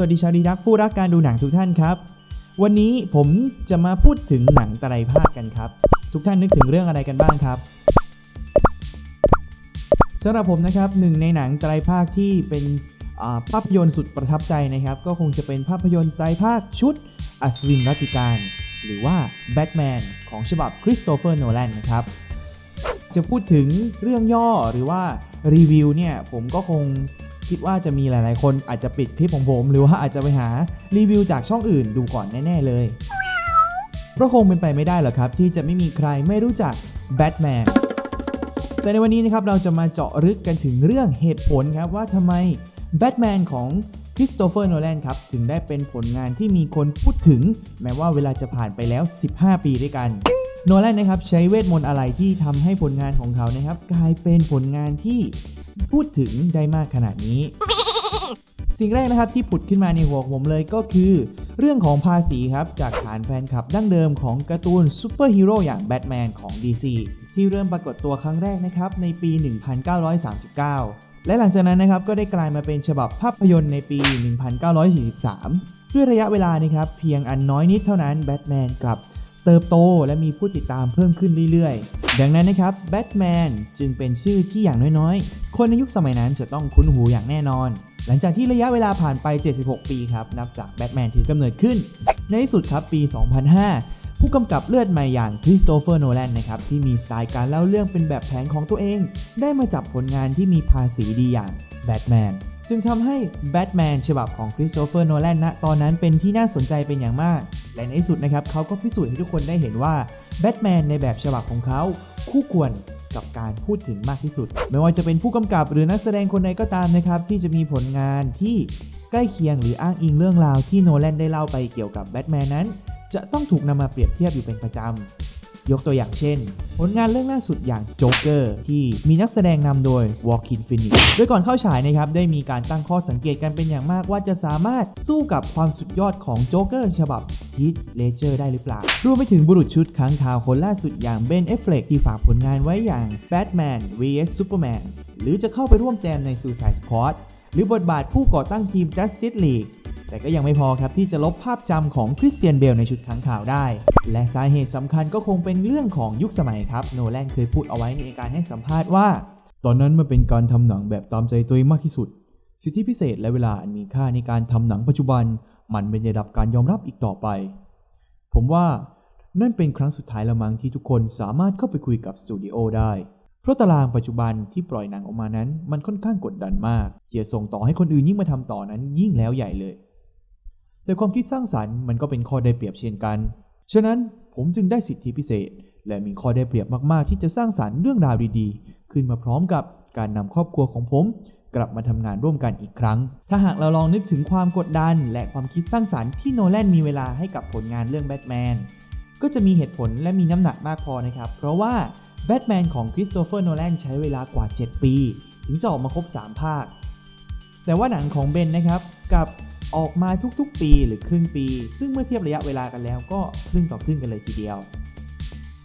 วัสดีชาวดีดักผู้รักการดูหนังทุกท่านครับ วันนี้ผมจะมาพูดถึงหนังไตรภาคกันครับ ทุกท่านนึกถึงเรื่องอะไรกันบ้างครับสำหรับผมนะครับหนึ่งในหนังไตรภาคที่เป็นภาพยนตร์สุดประทับใจนะครับ ก็คงจะเป็นภาพยนตร์ไตรภาคชุดอัศวินรัตติการ หรือว่าแบทแมนของฉบับคริสโตเฟอร์โนแลนนะครับจะพูดถึงเรื่องย่อหรือว่ารีวิวเนี่ยผมก็คง คิดว่าจะมีหลายๆ คนอาจจะปิดคลิปของผม หรือว่าอาจจะไปหารีวิวจากช่องอื่นดูก่อนแน่ ๆ เลยเพราะคงเป็นไปไม่ได้หรอกครับ ที่จะไม่มีใครไม่รู้จักแบทแมนแต่ในวันนี้นะครับเราจะมาเจาะลึกกันถึงเรื่องเหตุผลครับว่าทำไมแบทแมนของคริสโตเฟอร์โนแลนครับถึงได้เป็นผลงานที่มีคนพูดถึง แม้ว่าเวลาจะผ่านไปแล้ว 15 ปีด้วยกันโนแลนนะครับใช้เวทมนต์อะไรที่ทำให้ผลงานของเขานะครับกลายเป็นผลงานที่ พูดถึงได้มากขนาดนี้ สิ่งแรกนะครับที่ผุดขึ้นมาในหัวผมเลยก็คือ เรื่องของภาษีครับ จากฐานแฟนคลับดั้งเดิมของการ์ตูนซูเปอร์ฮีโร่อย่างแบทแมนของ DC ที่เริ่มปรากฏตัวครั้งแรกนะครับในปี 1939 และหลังจากนั้นนะครับก็ได้กลายมาเป็นฉบับภาพยนตร์ในปี 1943 ด้วยระยะเวลานะครับเพียงอันน้อยนิดเท่านั้นแบทแมนกลับ เติบโตและมีผู้ติดตามเพิ่มขึ้นเรื่อยๆ ดังนั้นนะครับแบทแมนจึงเป็นชื่อที่อย่างน้อยๆ คนในยุคสมัยนั้นจะต้องคุ้นหูอย่างแน่นอน หลังจากที่ระยะเวลาผ่านไป 76 ปีครับ นับจากแบทแมนถือกำเนิดขึ้น ในที่สุดครับปี 2005 ผู้กำกับเลือดใหม่อย่างคริสโตเฟอร์โนแลนนะครับที่มีสไตล์การเล่าเรื่องเป็นแบบแผนของตัวเอง ได้มาจับผลงานที่มีภาษีดีอย่างแบทแมนจึงทำให้แบทแมนฉบับของคริสโตเฟอร์โนแลนณตอนนั้นเป็นที่น่าสนใจเป็นอย่างมาก และในที่สุดนะครับเขาก็พิสูจน์ให้ทุกคนได้เห็นว่าแบทแมนในแบบฉบับของเขาคู่ควรกับการพูดถึงมากที่สุด ไม่ว่าจะเป็นผู้กำกับหรือนักแสดงคนใดก็ตามนะครับที่จะมีผลงานที่ใกล้เคียงหรืออ้างอิงเรื่องราวที่โนแลนได้เล่าไปเกี่ยวกับแบทแมนนั้น จะต้องถูกนำมาเปรียบเทียบอยู่เป็นประจำ ยกตัวอย่างเช่น ผลงานเรื่องล่าสุดอย่างโจ๊กเกอร์ที่มีนักแสดงนำโดยวอลคินฟินิกโดยก่อนเข้าฉายนะครับ ได้มีการตั้งข้อสังเกตกันเป็นอย่างมากว่าจะสามารถสู้กับความสุดยอดของโจ๊กเกอร์ฉบับฮีทเลเจอร์ได้หรือเปล่ารวมไปถึงบุรุษชุดค้างคาวคนล่าสุดอย่างเบนเอฟเฟลกที่ฝากผลงานไว้อย่าง Batman vs Superman หรือจะเข้าไปร่วมแจมใน Suicide Squad หรือบทบาทผู้ก่อตั้งทีม Justice League แต่ก็ยังไม่พอครับที่จะลบภาพจำของคริสเตียนเบลในชุดค้างข่าวได้ และสาเหตุสำคัญก็คงเป็นเรื่องของยุคสมัยครับ โนแลนเคยพูดเอาไว้ในการให้สัมภาษณ์ว่า ตอนนั้นมันเป็นการทำหนังแบบตามใจตัวเองมากที่สุด สิทธิพิเศษและเวลาอันมีค่าในการทำหนังปัจจุบัน มันเป็นระดับการยอมรับอีกต่อไป ผมว่านั่นเป็นครั้งสุดท้ายละมั้งที่ทุกคนสามารถเข้าไปคุยกับสตูดิโอได้ เพราะตารางปัจจุบันที่ปล่อยหนังออกมานั้น มันค่อนข้างกดดันมากเกียส่งต่อให้คนอื่นยิ่งมาทำต่อนั้นยิ่งแล้วใหญ่เลย แต่ความคิดสร้างสรรค์มันก็เป็นข้อได้เปรียบเช่นกัน ฉะนั้นผมจึงได้สิทธิพิเศษ และมีข้อได้เปรียบมากๆ ที่จะสร้างสรรค์เรื่องราวดีๆ ขึ้นมาพร้อมกับการนำครอบครัวของผม กลับมาทำงานร่วมกันอีกครั้ง ถ้าหากเราลองนึกถึงความกดดัน และความคิดสร้างสรรค์ที่โนแลนมีเวลาให้กับผลงานเรื่องแบทแมนก็จะมีเหตุผลและมีน้ำหนักมากพอนะครับ เพราะว่าแบทแมนของคริสโตเฟอร์โนแลนใช้เวลากว่า 7 ปี ถึงจะออกมาครบ 3 ภาค แต่ว่าหนังของเบนนะครับกับ ออกมาทุกๆ ปีหรือครึ่งปี ซึ่งเมื่อเทียบระยะเวลากันแล้วก็ครึ่งต่อครึ่งกันเลยทีเดียว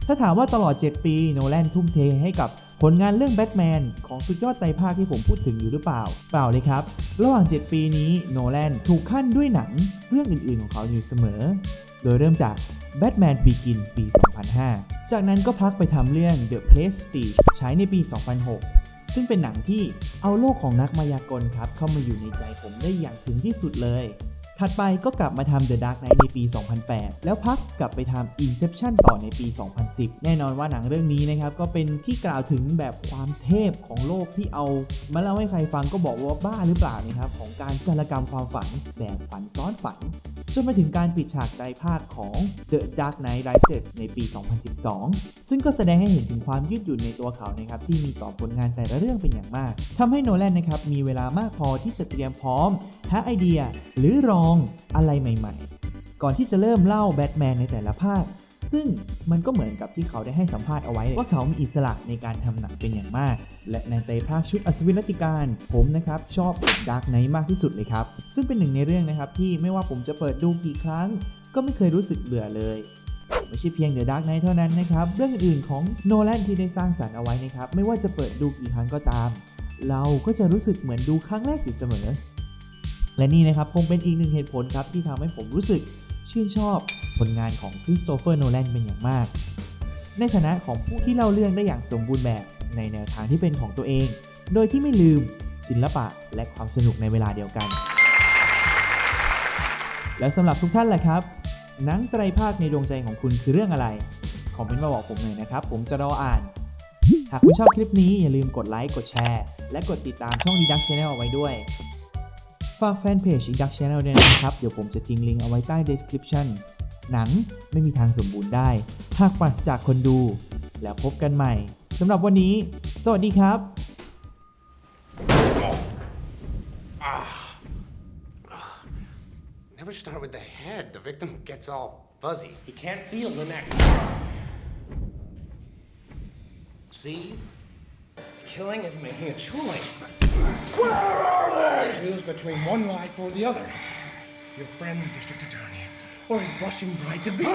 ถ้าถามว่าตลอด 7 ปีโนแลนทุ่มเทให้กับผลงานเรื่องแบทแมนของสุดยอดไตรภาคที่ผมพูดถึงอยู่หรือเปล่า เปล่าเลยครับ ระหว่าง 7 ปีนี้โนแลนถูกขั้นด้วยหนังเรื่องอื่นๆของเขาอยู่เสมอ โดยเริ่มจาก Batman Begin ปี 2005 จากนั้นก็พักไปทำเรื่อง The Prestige ฉายในปี 2006 ซึ่งเป็นหนังที่เอาโลกของนักมายากลครับเข้ามาอยู่ในใจผมได้อย่างถึงที่สุดเลย ถัดไปก็กลับมาทำ The Dark Knight ในปี 2008 แล้วพักกลับไปทำ Inception ต่อในปี 2010 แน่นอนว่าหนังเรื่องนี้นะครับก็เป็นที่กล่าวถึงแบบความเทพของโลกที่เอามาเล่าให้ใครฟังก็บอกว่าบ้าหรือเปล่านะครับของการจารกรรมความฝันแบบฝันซ้อนฝัน จนมาถึงการปิดฉากไตรภาคของ The Dark Knight Rises ในปี 2012 ซึ่งก็แสดงให้เห็นถึงความยืดหยุ่นในตัวเขานะครับที่มีต่อผลงานแต่ละเรื่องเป็นอย่างมากทำให้โนแลนนะครับมีเวลามากพอที่จะเตรียมพร้อมหาไอเดียหรือรองอะไรใหม่ ๆ ก่อนที่จะเริ่มเล่าแบทแมนในแต่ละภาค ซึ่งมันก็เหมือนกับที่เขาได้ให้สัมภาษณ์เอาไว้ ว่าเขามีอิสระในการทำหนังเป็นอย่างมาก และในไตรภาคชุดอัศวินติการ ผมนะครับชอบดาร์กไนท์มากที่สุดเลยครับ ซึ่งเป็นหนึ่งในเรื่องนะครับที่ไม่ว่าผมจะเปิดดูกี่ครั้ง ก็ไม่เคยรู้สึกเบื่อเลยไม่ใช่เพียง The Dark Knight เท่านั้นนะครับ เรื่องอื่นๆของโนแลนที่ได้สร้างสรรค์เอาไว้นะครับ ไม่ว่าจะเปิดดูกี่ครั้งก็ตาม เราก็จะรู้สึกเหมือนดูครั้งแรกอยู่เสมอ และนี่นะครับคงเป็นอีกหนึ่งเหตุผลครับที่ทำให้ผมรู้สึก ชื่นชอบผลงานของคริสโตเฟอร์โนแลนเป็นอย่างมาก ในฐานะของผู้ที่เล่าเรื่องได้อย่างสมบูรณ์แบบในแนวทางที่เป็นของตัวเอง โดยที่ไม่ลืมศิลปะและความสนุกในเวลาเดียวกัน แล้วสำหรับทุกท่านแหละครับหนังไตรภาคในดวงใจของคุณคือเรื่องอะไร คอมเมนต์มาบอกผมหน่อยนะครับ ผมจะรออ่าน หากคุณชอบคลิปนี้อย่าลืมกดไลค์ กดแชร์ และกดติดตามช่อง Deduct Channel เอาไว้ด้วย ฝากแฟนเพจ Deduct Channel ด้วยนะครับ เดี๋ยวผมจะทิ้งลิงก์เอาไว้ใต้ description หนังไม่มีทางสมบูรณ์ได้ หากปราศจากคนดู แล้วพบกันใหม่สำหรับวันนี้ สวัสดีครับ Never start with the head. The victim gets all fuzzy. He can't feel the neck. See? Killing is making a choice. Where are they? Choose between one life or the other. Your friend, the district attorney, or his blushing bride to be.